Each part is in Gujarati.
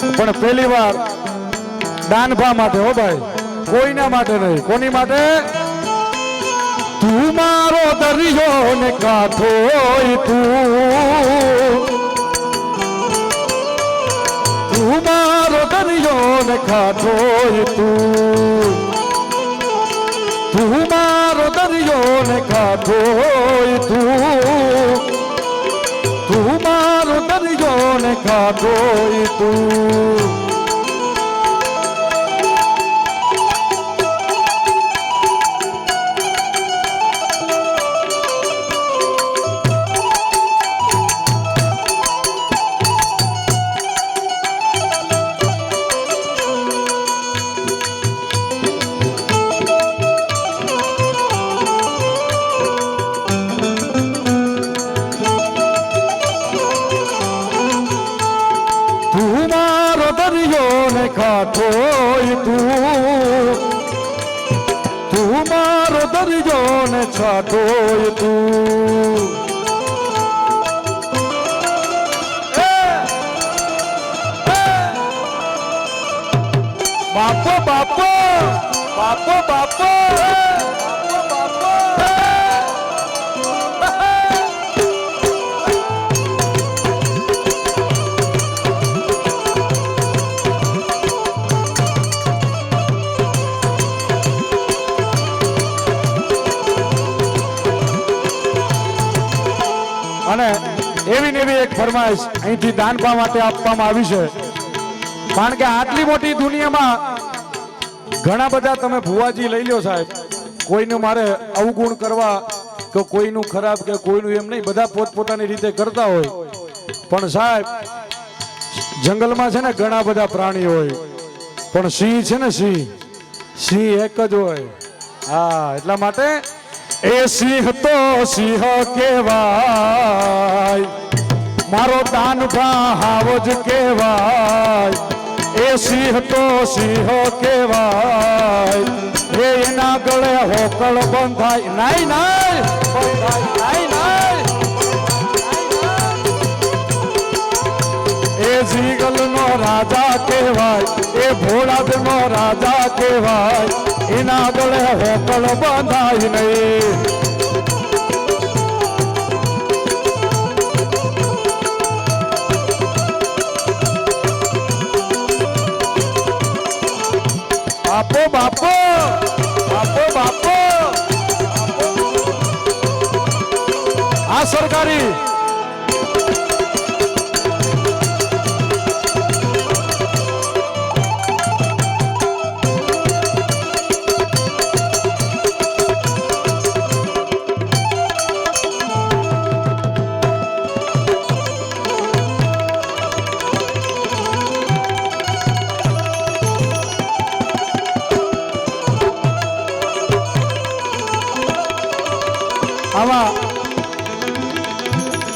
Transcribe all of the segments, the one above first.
પણ પહેલી વાર દાનભા માટે હો ભાઈ. કોઈના માટે નહીં. કોની માટે? તું મારો દરિયો ને કાંઠો તું. મારો દરિયો ને કાંઠો તું. તું મારો દરિયો ને કાંઠો તું. તું તું. છાંટો તું. બાપો બાપો બાપો બાપો એવી એક ફરમાઈશ અહીંથી દાનપા માટે આપવામાં આવી છે. કારણ કે આટલી મોટી દુનિયામાં ઘણા બધા તમે ભુવાજી લઈ લો સાહેબ. કોઈને મારે અવગુણ કરવા કે કોઈનું ખરાબ કે કોઈનું એમ નહીં, બધા પોતપોતાની રીતે કરતા હોય. પણ સાહેબ, જંગલમાં છે ને ઘણા બધા પ્રાણીઓ હોય. પણ સિંહ છે ને સિંહ સિંહ એક જ હોય. હા, એટલા માટે એ સિંહ તો સિંહ કેવાય મારો દાન હાવ જ કેવાય એ સિંહ તો સિંહ કેવાય એ એના ગળે હોકળ બંધાય. નાય નાય બંધાય એ જીગલ નો રાજા કહેવાય. એ ભોળાદ નો રાજા કહેવાય. એના ગળે હોકળ બંધાય નહીં. બાપો બાપો! બાપો બાપો! આ સરકારી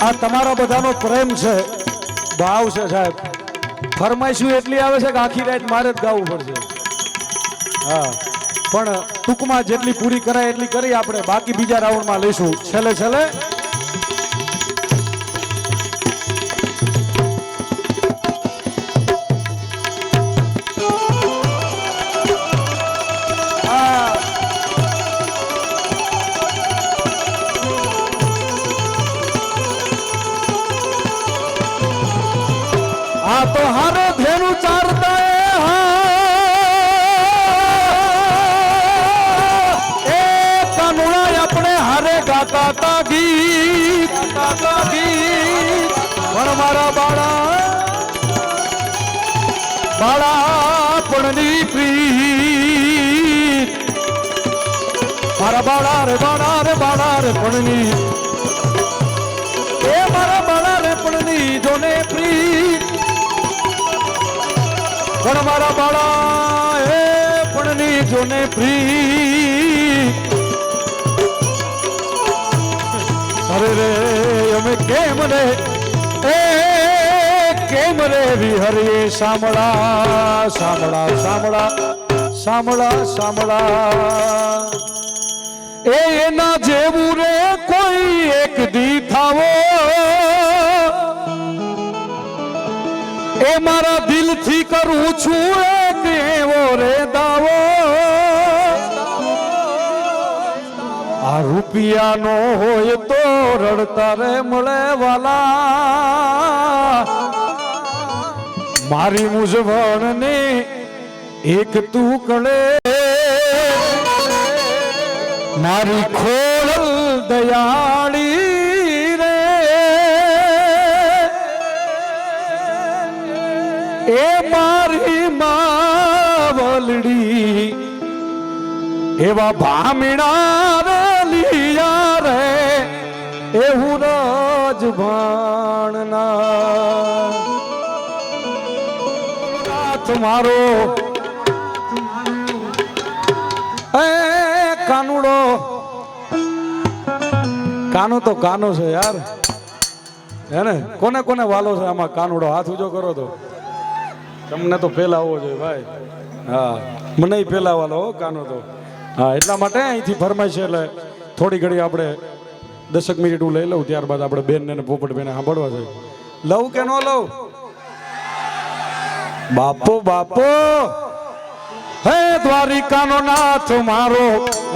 આ તમારા બધાનો પ્રેમ છે. ભાવ છે સાહેબ. ફરમાઈશું એટલી આવે છે કે આખી રાત મારે જ ગાવું પડશે. હા. પણ ટૂંકમાં જેટલી પૂરી કરાય એટલી કરી આપણે. બાકી બીજા રાઉન્ડમાં લઈશું. છેલ્લે છેલ્લે ગાતા ગીત ગાતા ગીત. પણ મારા બાળા બાળા પણની પ્રીત. મારા બાળા રે બાળા રે બાળા રે પણની. એ મારા બાળા રે પણની જોને પ્રીત. પણ મારા બાળા એ પણની જોને પ્રીત. અરે રે, અમે કેમ રે? એ, કેમ રે વિહરીએ સાંભળા સાંભળા સાંભળા સાંભળા સાંભળા. એના જેવું રે કોઈ એક દી થાવો એ મારા દિલથી કરું છું એક એવો રે દાવો રૂપિયાનો હોય તો રડતા રે મળે વાલા. મારી મૂંઝવણને એક તું કળે મારી ખોળ દયાળી રે. એ મારી માવલડી એવા ભામણા રે લીયા રે, એવું રજ ભાણના મારો. એ કાનુડો. કાનો તો કાનો છે યાર. હે ને? કોને કોને વાલો છે આમાં કાનુડો? હાથ ઊંચો કરો તો. તમને તો પહેલા આવવો જોઈએ ભાઈ. હા. મને પહેલા વાલો કાનો તો. હા, એટલા માટે અહીંથી ફરમાય છે, એટલે થોડી ઘડી આપણે દસક મિનિટ હું લઈ લઉં, ત્યારબાદ આપણે બેન ને પોપટ બેન સાંભળવા જોઈએ લઉં કે ન લઉં? બાપો બાપો! હે દ્વારિકાનો નાથ, મારો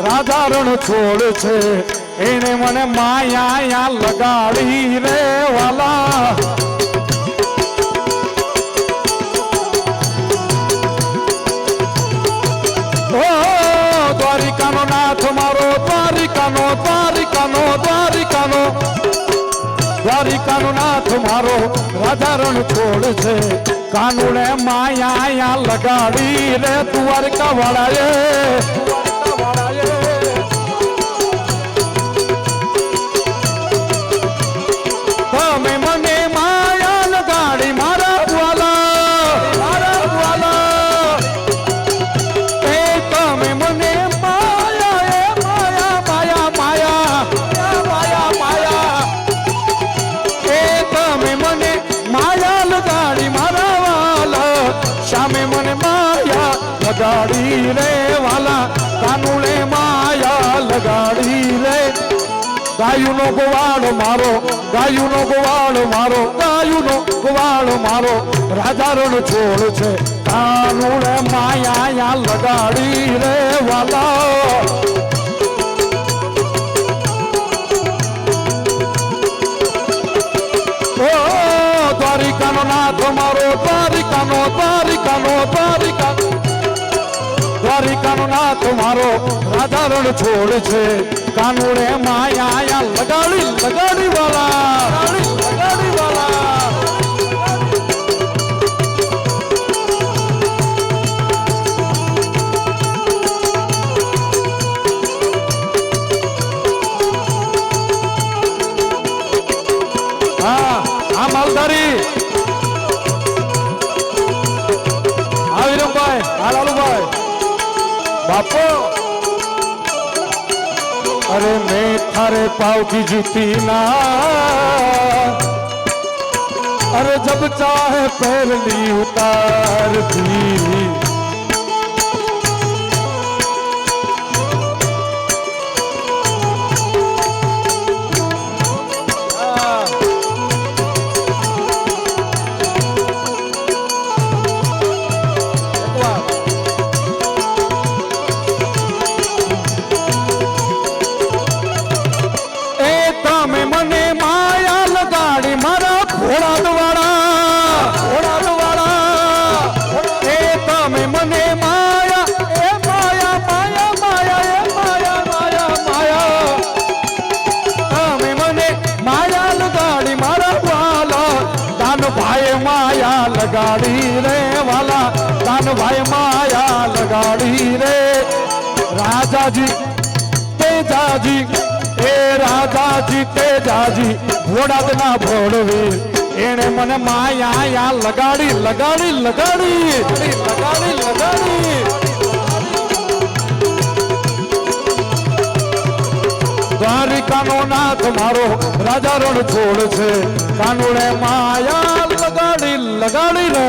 રાજા રણ છોડ છે. એને મને માયા લગાડી રે વાલા. મારો વધારણ છોડ છે. કાનુડે માયા લગાડી રે દ્વારકા વાળાએ. લગાડી રે વાલા કાનુડે માયા લગાડી રે ગાયુનો ગોવાળ મારો, ગાયુનો ગોવાળ મારો, ગાયુનો ગોવાળ મારો. રાજા રણ છોડ છે, કાનુડે માયા લગાડી રે વાલા. દ્વારિકાનો નાથ મારો દ્વારિકાનો દ્વારિકાનો નાથ મારો રાધા છોડ છે. કાનુડે માયા લગાડી લગાડી વાલા આપો અરે મેં થારે પાવ કી જૂતી ના. અરે જબ ચાહે પહેરલી ઉતાર દી રાજાજી તેજાજી એ રાજાજી તેજાજી ઘોડાદના ભોળવી એને મને માયા લગાડી લગાડી લગાડી લગાડી લગાડી દ્વારિકાનો નાથ મારો રાજા રણ છોડ છે. કાનુડે માયા, લગાડી લગાડી રે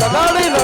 લગાડી